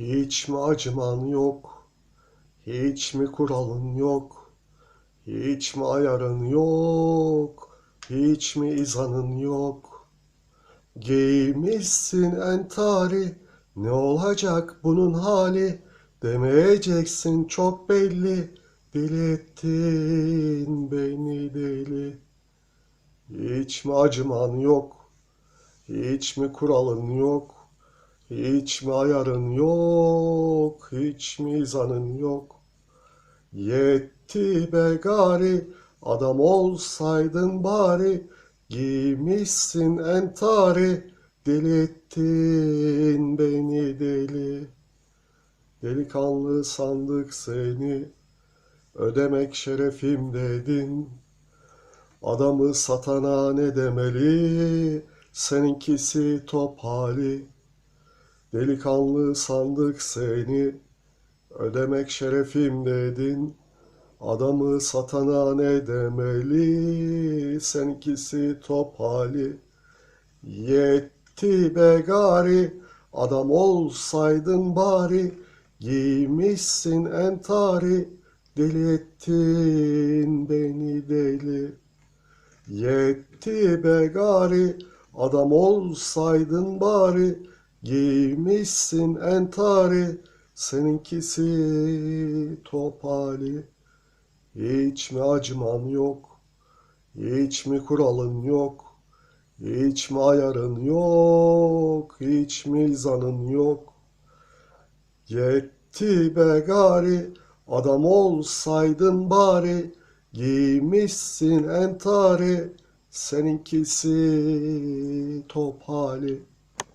Hiç mi acıman yok? Hiç mi kuralın yok? Hiç mi ayarın yok? Hiç mi izanın yok? Giymişsin entari, ne olacak bunun hali? Demeyeceksin çok belli, deli ettin beni deli. Hiç mi acıman yok? Hiç mi kuralın yok? Hiç mi ayarın yok? Hiç mi izanın yok? Yetti be gari, adam olsaydın bari, giymişsin entari, deli ettin beni deli. Delikanlı sandık seni, ödemek şerefim dedin. Adamı satana ne demeli, seninkisi top hali. Delikanlı sandık seni, ödemek şerefim dedin. Adamı satana ne demeli, seninkisi top hali. Yetti be gari, adam olsaydın bari, giymişsin entari, deli ettin beni deli. Yetti be gari, adam olsaydın bari, giymişsin entari, seninkisi top hali. Hiç mi acıman yok, hiç mi kuralın yok, hiç mi ayarın yok, hiç mi izanın yok. Yetti be gari, adam olsaydın bari, giymişsin entari, seninkisi top hali.